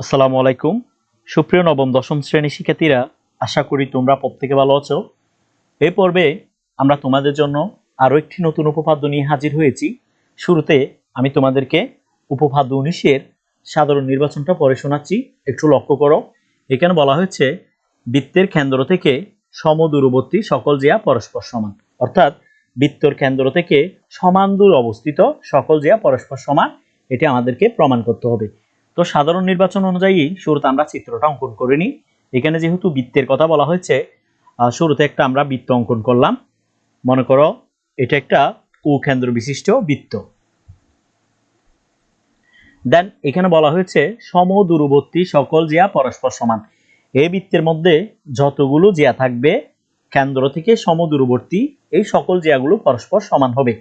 আসসালামু আলাইকুম। সুপ্রিয় নবম, দশম শ্রেণি শিক্ষার্থীরা, আশা করি তোমরা প্রত্যেকে ভালো আছো। এই পর্বে আমরা তোমাদের জন্য আরও একটি নতুন উপপাদ্য নিয়ে হাজির হয়েছি। শুরুতে আমি তোমাদেরকে উপপাদ্য উনিশের সাধারণ নির্বাচনটা পড়ে শোনাচ্ছি। একটু লক্ষ্য করো। এখানে বলা হয়েছে, বৃত্তের কেন্দ্র থেকে সমদূরবর্তী সকল জিয়া পরস্পর সমান। অর্থাৎ বৃত্তর কেন্দ্র থেকে সমান দূর অবস্থিত সকল জিয়া পরস্পর সমান, এটি আমাদেরকে প্রমাণ করতে হবে। তো সাধারণ নির্বাচন অনুযায়ী শুরুতে আমরা চিত্রটা অঙ্কন করে নিই। এখানে যেহেতু বৃত্তের কথা বলা হয়েছে শুরুতে একটা আমরা বৃত্ত অঙ্কন করলাম। মনে করো, এটা একটা উ কেন্দ্র বিশিষ্ট বৃত্ত। দেন এখানে বলা হয়েছে সমদূরবর্তী সকল জিয়া পরস্পর সমান। এই বৃত্তের মধ্যে যতগুলো জিয়া থাকবে, কেন্দ্র থেকে সম দূরবর্তী এই সকল জিয়াগুলো পরস্পর সমান হবে।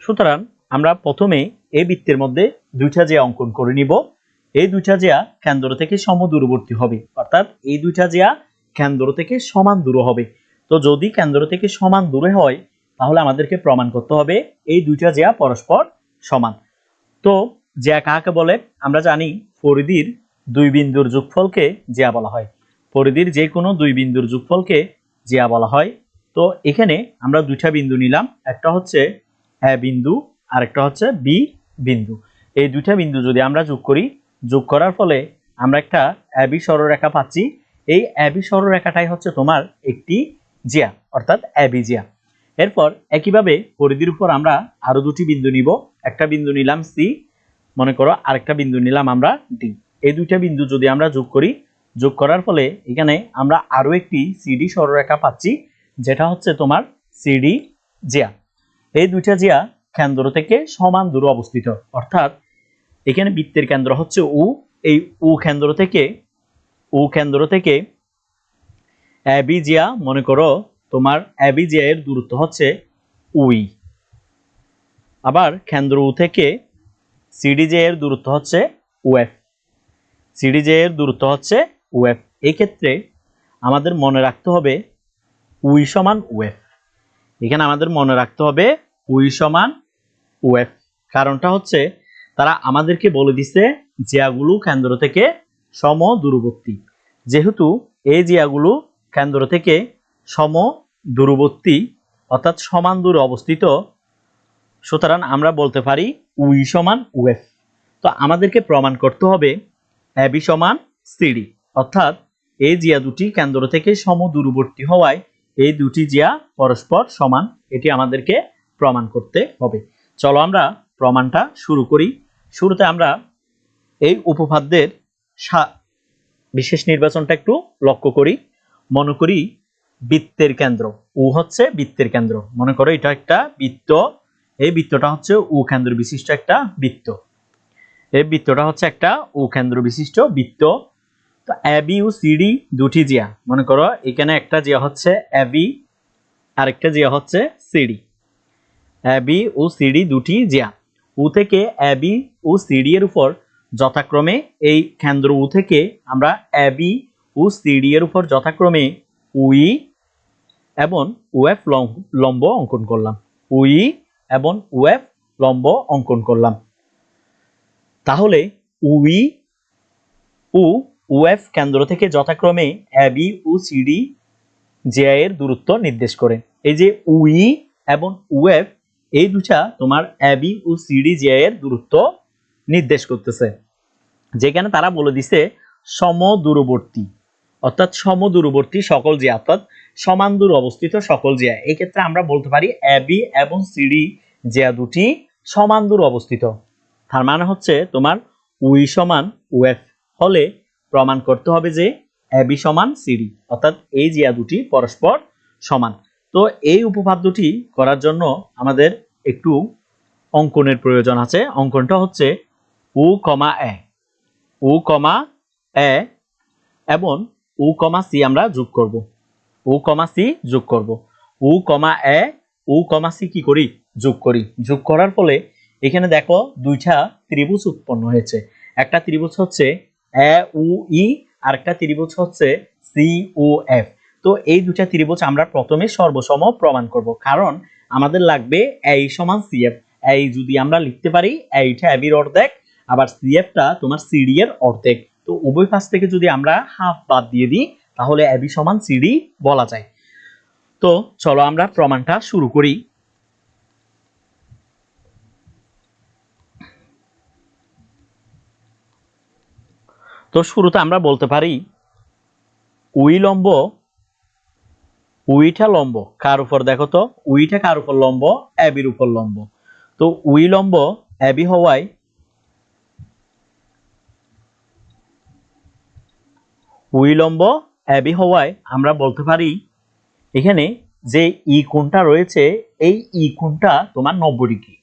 সুতরাং, আমরা প্রথমে এই বৃত্তের মধ্যে দুইটা জিয়া অঙ্কন করে নিব। এই দুইটা জিয়া কেন্দ্র থেকে সমদূরবর্তী হবে। অর্থাৎ এই দুইটা জিয়া কেন্দ্র থেকে সমান দূরে হবে। তো যদি কেন্দ্র থেকে সমান দূরে হয়, তাহলে আমাদেরকে প্রমাণ করতে হবে এই দুইটা জিয়া পরস্পর সমান। তো জিয়া কাকে বলে? আমরা জানি পরিধির দুই বিন্দুর যোগফলকে জিয়া বলা হয়। পরিধির যে কোনো দুই বিন্দুর যোগফলকে জিয়া বলা হয়। তো এখানে আমরা দুইটা বিন্দু নিলাম। একটা হচ্ছে এ বিন্দু আর একটা হচ্ছে বি। বিন্দু। এই দুইটা বিন্দু যদি আমরা যোগ করি, যোগ করার ফলে আমরা একটা অ্যাবি সরলরেখা পাচ্ছি। এই অ্যাবি সরলরেখাটাই হচ্ছে তোমার একটি জিয়া, অর্থাৎ অ্যাবি জিয়া। এরপর একইভাবে পরিধির উপর আমরা আরও দুটি বিন্দু নিব। একটা বিন্দু নিলাম সি মনে করো আরেকটা বিন্দু নিলাম আমরা ডি এই দুইটা বিন্দু যদি আমরা যোগ করি, যোগ করার ফলে এখানে আমরা আরও একটি সিডি সরলরেখা পাচ্ছি, যেটা হচ্ছে তোমার সিডি জিয়া। এই দুইটা জিয়া কেন্দ্র থেকে সমান দূরে অবস্থিত। অর্থাৎ এখানে বৃত্তের কেন্দ্র হচ্ছে উ। এই উ কেন্দ্র থেকে, উ কেন্দ্র থেকে অ্যাবি জিয়া মনে করো তোমার অ্যাবি জিয়া এর দূরত্ব হচ্ছে উই। আবার কেন্দ্র উ থেকে সিডি জে এর দূরত্ব হচ্ছে ওএফ সিডি জে এর দূরত্ব হচ্ছে ওএফ এই ক্ষেত্রে আমাদের মনে রাখতে হবে উই সমান ওএফ এখানে আমাদের মনে রাখতে হবে উই সমান ওএফ কারণটা হচ্ছে, তারা আমাদেরকে বলে দিছে, জিয়াগুলো কেন্দ্র থেকে সম দূরবর্তী যেহেতু এই জিয়াগুলো কেন্দ্র থেকে সম দূরবর্তী অর্থাৎ সমান দূরে অবস্থিত, সুতরাং আমরা বলতে পারি উই সমান ওএফ তো আমাদেরকে প্রমাণ করতে হবে অ্যাবি সমান সিডি অর্থাৎ এই জিয়া দুটি কেন্দ্র থেকে সম দূরবর্তী হওয়ায় এই দুটি জিয়া পরস্পর সমান, এটি আমাদেরকে প্রমাণ করতে হবে। চলো আমরা প্রমাণটা শুরু করি। শুরুতে আমরা এই উপপাদ্যের বিশেষ নির্বাচনটা একটু লক্ষ্য করি। মনে করি বৃত্তের কেন্দ্র, উ হচ্ছে বৃত্তের কেন্দ্র। মনে করো এটা একটা বৃত্ত, এই বৃত্তটা হচ্ছে উ কেন্দ্র বিশিষ্ট একটা বৃত্ত। এই বৃত্তটা হচ্ছে একটা উ কেন্দ্র বিশিষ্ট বৃত্ত। তো অ্যাবি ও সিডি দুটি জিয়া। মনে করো এখানে একটা জিয়া হচ্ছে অ্যাবি আরেকটা জিয়া হচ্ছে সিডি অ্যাবি ও সিডি দুটি জিয়া। উ থেকে অ্যাবি ও সিডি এর উপর যথাক্রমে এই কেন্দ্র উ থেকে আমরা অ্যাবি ও সিডি এর উপর যথাক্রমে উই এবং ওয়েফ লম্ব অঙ্কন করলাম। উই এবং ওয়েফ লম্ব অঙ্কন করলাম। তাহলে উই ও ওয়েফ কেন্দ্র থেকে যথাক্রমে অ্যাবি ও সিডি জে এর দূরত্ব নির্দেশ করে। এই যে উই এবং ওয়েফ এই দুটা তোমার অ্যাবি ও সিডি জে এর দূরত্ব নির্দেশ করতেছে। যেখানে তারা বলে দিছে সম দূরবর্তী অর্থাৎ সম দূরবর্তী সকল জিয়া অর্থাৎ সমান দূর অবস্থিত সকল জিয়া এই ক্ষেত্রে আমরা বলতে পারি অ্যাবি এবং সিডি জিয়া দুটি সমান দূর অবস্থিত। তার মানে হচ্ছে তোমার উই সমান ওয়েফ হলে প্রমাণ করতে হবে যে অ্যাবি সমান সিডি, অর্থাৎ এই জিয়া দুটি পরস্পর সমান। তো এই উপপাদ্যটি করার জন্য আমাদের একটু অঙ্কনের প্রয়োজন আছে। অঙ্কনটা হচ্ছে উ কমা এ। উ কমা এ এবং উ কমা সি আমরা যোগ করব। উ কমা সি যোগ করব। উ কমা এ, উ কমা সি কি করি? যোগ করি। যোগ করার ফলে এখানে দেখো দুইটা ত্রিভুজ উৎপন্ন হয়েছে। একটা ত্রিভুজ হচ্ছে এ, উ, ই আর একটা ত্রিভুজ হচ্ছে সি ও এফ। তো এই দুটা ত্রিভুজ আমরা প্রথমে সর্বসম প্রমাণ করব। কারণ আমাদের লাগবে এই সমান সি এফ এই যদি আমরা লিখতে পারি এইটা অ্যাবির অর্ধেক, আবার সিএফটা তোমার সিডি এর অর্ধেক। তো উভয় পাশ থেকে যদি আমরা হাফ বাদ দিয়ে দিই, তাহলে এবি সমান সিডি বলা যায়। তো চলো আমরা প্রমাণটা শুরু করি। তো শুরুতে আমরা বলতে পারি উই লম্ব উইটা লম্ব, কার উপর? দেখো তো, উইটা কার উপর লম্ব? অ্যাবির উপর লম্ব। তো উই লম্ব, অ্যাবি হওয়ায় উই লম্ব, অ্যাবি হওয়ায় আমরা বলতে পারি এখানে যে ই কোণটা রয়েছে, এই ই কোণটা তোমার নব্বই ডিগ্রি।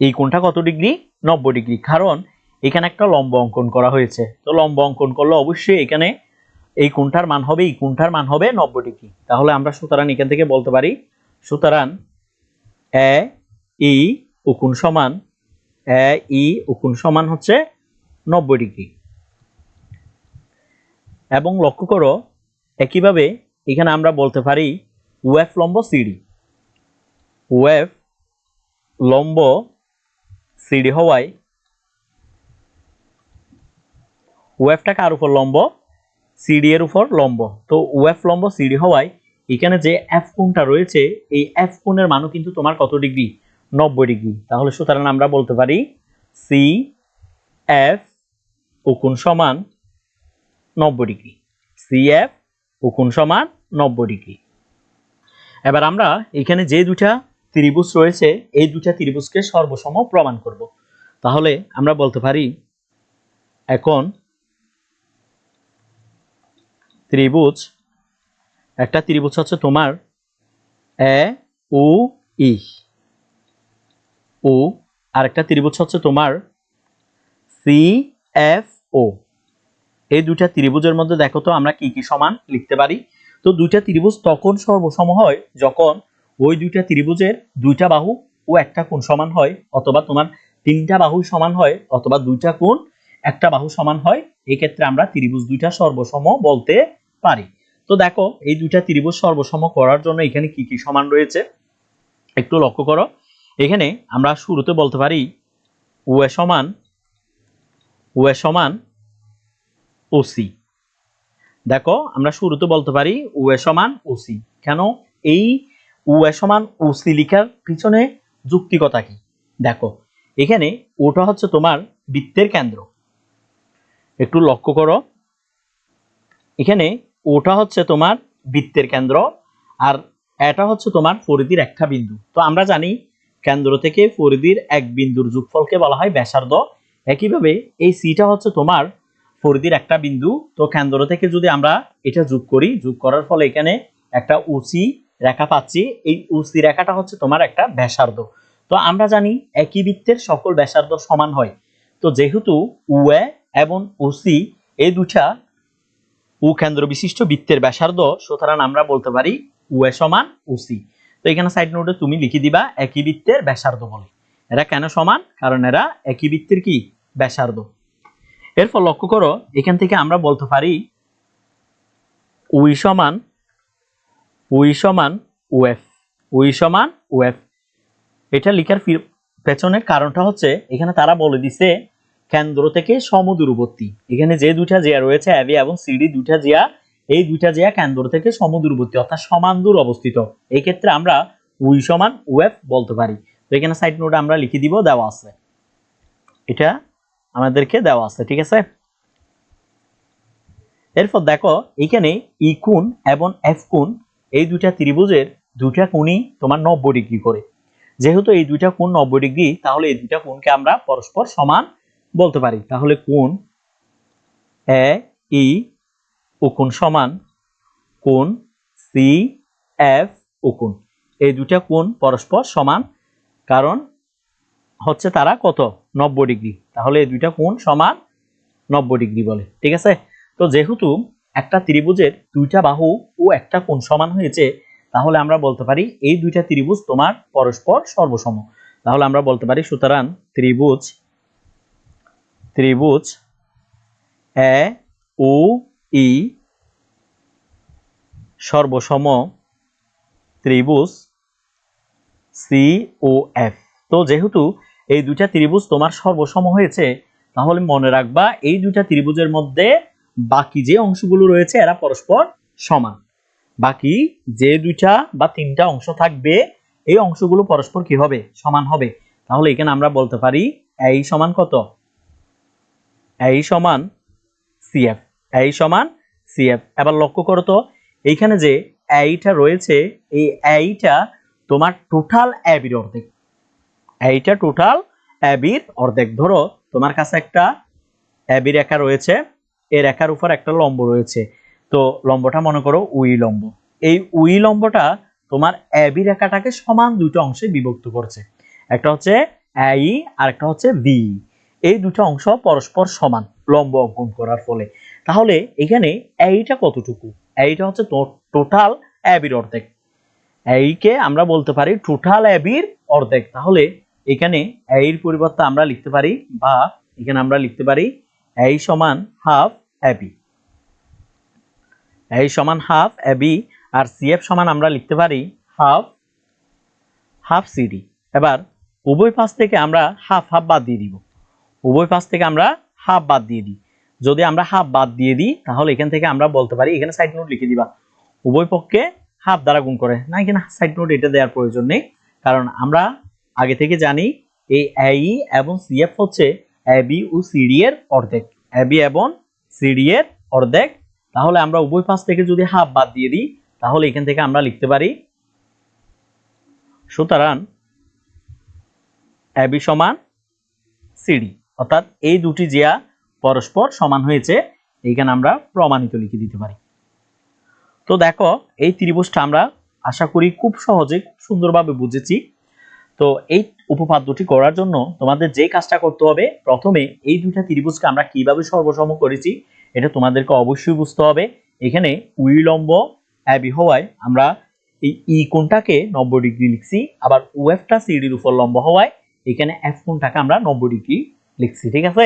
এই কোণটা কত ডিগ্রি? নব্বই ডিগ্রি। কারণ এখানে একটা লম্ব অঙ্কন করা হয়েছে। তো লম্ব অঙ্কন করলে অবশ্যই এখানে এই কোণটার মান হবে, এই কোণটার মান হবে নব্বই ডিগ্রি। তাহলে আমরা সুতরাং এখান থেকে বলতে পারি, সুতরাং এ, ই, উকুন সমান, এ, ই, উকুন সমান হচ্ছে নব্বই ডিগ্রি। এবং লক্ষ্য করো, একইভাবে এখানে আমরা বলতে পারি, ওয়েফ লম্ব সিডি। ওয়েফ লম্ব সিডি হওয়ায় ওয়েফটা কার উপর লম্ব? সিডি এর উপর লম্ব। তো ওয়েফ লম্ব সিডি হওয়ায় এখানে যে এফ কোণটা রয়েছে, এই এফ কোণের মানও কিন্তু তোমার কত ডিগ্রি? নব্বই ডিগ্রি। তাহলে সুতরাং আমরা বলতে পারি সি এফ উকুণ সমান নব্বই ডিগ্রি। সি এফ উকুণ সমান নব্বই ডিগ্রি। এবার আমরা এখানে যে দুটা ত্রিভুজ রয়েছে, এই দুটা ত্রিভুজকে সর্বসম প্রমাণ করব। তাহলে আমরা বলতে পারি এখন ত্রিভুজ, একটা ত্রিভুজ হচ্ছে তোমার এ ও ই। ও আর একটা ত্রিভুজ হচ্ছে তোমার সি, এফ, ও। এই দুইটা ত্রিভুজের মধ্যে দেখো তো আমরা কি কি সমান লিখতে পারি? তো দুইটা ত্রিভুজ তখন সর্বসম হয় যখন ওই দুইটা ত্রিভুজের দুইটা বাহু ও একটা কোণ সমান হয়, অথবা তোমার তিনটা বাহু সমান হয়, অথবা দুইটা কোণ একটা বাহু সমান হয় এই ক্ষেত্রে আমরা ত্রিভুজ দুইটা সর্বসম বলতে পারি। তো দেখো, এই দুইটা ত্রিভুজ সর্বসম করার জন্য এখানে কি কি সমান রয়েছে? একটু লক্ষ্য করো। এখানে আমরা শুরুতে বলতে পারি ওয়ে সমান ওয়ে সমান ওসি দেখো, আমরা শুরুতে বলতে পারি ওয়ে সমান ওসি কেন? এই ওয়ে সমান ওসি লিখার পিছনে যুক্তিকতা কি? দেখো, এখানে ওটা হচ্ছে তোমার বৃত্তের কেন্দ্র। একটু লক্ষ্য করো। এখানে ওটা হচ্ছে তোমার বৃত্তের কেন্দ্র আর এটা হচ্ছে তোমার পরিধির একটা বিন্দু। তো আমরা জানি কেন্দ্র থেকে পরিধির এক বিন্দুর যোগফলকে বলা হয় ব্যাসার্ধ। একইভাবে এই সিটা হচ্ছে তোমার পরিধির একটা বিন্দু। তো কেন্দ্র থেকে যদি আমরা এটা যোগ করি, যোগ করার ফলে এখানে একটা উচি রেখা পাচ্ছি। এই উচি রেখাটা হচ্ছে তোমার একটা ব্যাসার্ধ। তো আমরা জানি একই বৃত্তের সকল ব্যাসার্ধ সমান হয়। তো যেহেতু উয়ে এবং উসি এই দুটা উ কেন্দ্র বিশিষ্ট বৃত্তের ব্যাসার্ধ, সুতরাং আমরা বলতে পারি উয়ে সমান উসি তো এখানে সাইড নোটে তুমি লিখে দিবা একই বৃত্তের ব্যাসার্ধ বলে। এরা কেন সমান? কারণ এরা একই বৃত্তের কি? ব্যাসার্ধ। এরপর লক্ষ্য করো, এখান থেকে আমরা বলতে পারি উই সমান উই সমান ওয়েফ উই সমান ওয়েফ এটা লিখার পেছনের কারণটা হচ্ছে, এখানে তারা বলে দিছে কেন্দ্র থেকে সমদূরবর্তী। এখানে যে দুইটা জিয়া রয়েছে অ্যাবি এবং সিডি, দুইটা জিয়া, এই দুইটা জিয়া কেন্দ্র থেকে সমদূরবর্তী, অর্থাৎ সমান দূর অবস্থিত। এই ক্ষেত্রে আমরা উই সমান ওয়েফ বলতে পারি। তো এখানে সাইড নোট আমরা লিখে দিব, দেওয়া আছে। এটা আমাদেরকে দেওয়া আছে, ঠিক আছে? এরপর দেখো, এখানে ই কোণ এবং এফ কোণ, এই দুইটা ত্রিভুজের দুইটা কোণই তোমার নব্বই ডিগ্রি করে। যেহেতু এই দুইটা কোণ নব্বই ডিগ্রি, তাহলে এই দুইটা কোণকে আমরা পরস্পর সমান বলতে পারি। তাহলে কোন এ, ই কোণ সমান কোন সি, এফ কোণ এই দুইটা কোন পরস্পর সমান, কারণ হচ্ছে তারা কত? নব্বই ডিগ্রি। তাহলে এই দুইটা কোন সমান নব্বই ডিগ্রি বলে, ঠিক আছে? তো যেহেতু একটা ত্রিভুজের দুইটা বাহু ও একটা কোণ সমান হয়েছে, তাহলে আমরা বলতে পারি এই দুইটা ত্রিভুজ তোমার পরস্পর সর্বসম। তাহলে আমরা বলতে পারি সুতরাং ত্রিভুজ ত্রিভুজ, এ ও ই, সর্বসম ত্রিভুজ, সি, ও, এফ। তো যেহেতু এই দুইটা ত্রিভুজ তোমার সর্বসম হয়েছে, তাহলে মনে রাখবা এই দুইটা ত্রিভুজের মধ্যে বাকি যে অংশগুলো রয়েছে, এরা পরস্পর সমান। বাকি যে দুইটা বা তিনটা অংশ থাকবে, এই অংশগুলো পরস্পর কি হবে? সমান হবে। তাহলে এখানে আমরা বলতে পারি এই সমান কত? এই সমান সিএফ এই সমান সিএফ এবার লক্ষ্য করো তো, এইখানে যে এইটা রয়েছে, এই এইটা তোমার টোটাল অ্যাবির অর্ধেক। এইটা টোটাল অ্যাবির অর্ধেক। ধরো, তোমার কাছে একটা অ্যাবি রেখা রয়েছে এই রেখার উপর একটা লম্ব রয়েছে। তো লম্বটা মনে করো উই লম্ব। এই উই লম্বটা তোমার অ্যাবি রেখাটাকে সমান দুটো অংশে বিভক্ত করছে। একটা হচ্ছে এই আর একটা হচ্ছে ভি এই দুটো অংশ পরস্পর সমান, লম্ব অঙ্কন করার ফলে। তাহলে এখানে এইটা কতটুকু? এইটা হচ্ছে টোটাল অ্যাবির অর্ধেক। এইকে আমরা বলতে পারি টোটাল অ্যাবির অর্ধেক। তাহলে এখানে এর পরিবর্তে আমরা লিখতে পারি বা এখানে আমরা লিখতে পারি এই সমান হাফ অ্যাবি এই সমান হাফ অ্যাবি আর সিএফ সমান আমরা লিখতে পারি হাফ হাফ সিডি এবার উভয় পাশ থেকে আমরা হাফ হাফ বাদ দিয়ে দিব। উভয় পাশ থেকে আমরা হাফ বাদ দিয়ে দিই। যদি আমরা হাফ বাদ দিয়ে দিই, তাহলে এখান থেকে আমরা বলতে পারি, এখানে সাইড নোট লিখে দিবা। উভয় পক্ষে হাফ দ্বারা গুণ করে। না, এখানে সাইড নোট এটা দেওয়ার প্রয়োজন নেই, কারণ আমরা আগে থেকে জানি এই এই এবং সিএফ হচ্ছে এবি ও সিডি এর অর্ধেক। এবি এবং সিডি এর অর্ধেক। তাহলে আমরা উভয় পাশ থেকে যদি হাফ বাদ দিয়ে দিই, তাহলে এখান থেকে আমরা লিখতে পারি, সুতরাং এবি সমান সিডি অর্থাৎ এই দুটি জিয়া পরস্পর সমান হয়েছে, এইখানে আমরা প্রমাণিত লিখে দিতে পারি। তো দেখো, এই ত্রিভুজটা আমরা আশা করি খুব সহজে, খুব সুন্দরভাবে বুঝেছি। তো এই উপপাদ্যটি করার জন্য তোমাদের যে কাজটা করতে হবে, প্রথমে এই দুইটা ত্রিভুজকে আমরা কীভাবে সর্বসম করেছি, এটা তোমাদেরকে অবশ্যই বুঝতে হবে। এখানে উইলম্ব অ্যাবি হওয়ায় আমরা এই ই কোণটাকে নব্বই ডিগ্রি লিখছি, আবার ওয়েফটা সিডির উপর লম্ব হওয়ায় এখানে এফ কোণটাকে আমরা নব্বই ডিগ্রি লিখছি, ঠিক আছে?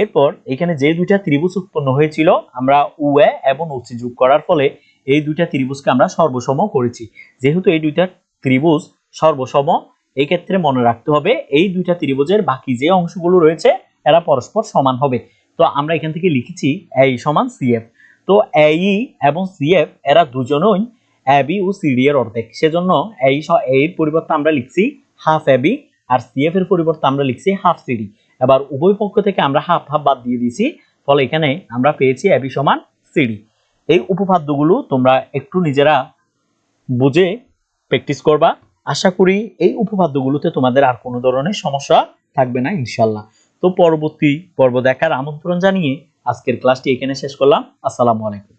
এরপর এখানে যে দুইটা ত্রিভুজ উৎপন্ন হয়েছিল, আমরা উয়ে এবং উচি যোগ করার ফলে এই দুইটা ত্রিভুজকে আমরা সর্বসম করেছি। যেহেতু এই দুইটা ত্রিভুজ সর্বসম এই ক্ষেত্রে মনে রাখতে হবে এই দুইটা ত্রিভুজের বাকি যে অংশগুলো রয়েছে, এরা পরস্পর সমান হবে। তো আমরা এখান থেকে লিখেছি এই সমান সিএফ তো এই এবং সিএফ এরা দুজনই এবি ও সিডি এর অর্ধেক। সেজন্য এই এর পরিবর্তে আমরা লিখছি হাফ এবি আর সিএফ এর পরিবর্তে আমরা লিখছি হাফ সিডি এবার উভয় পক্ষ থেকে আমরা হাফ হাফ বাদ দিয়ে দিয়েছি, ফলে এখানে আমরা পেয়েছি এবি সমান সিডি এই উপপাদ্যগুলো তোমরা একটু নিজেরা বুঝে প্র্যাকটিস করবা। আশা করি এই উপপাদ্যগুলোতে তোমাদের আর কোনো ধরনের সমস্যা থাকবে না ইনশাল্লাহ তো পরবর্তী পর্ব দেখার আমন্ত্রণ জানিয়ে আজকের ক্লাসটি এখানে শেষ করলাম। আসসালামু আলাইকুম।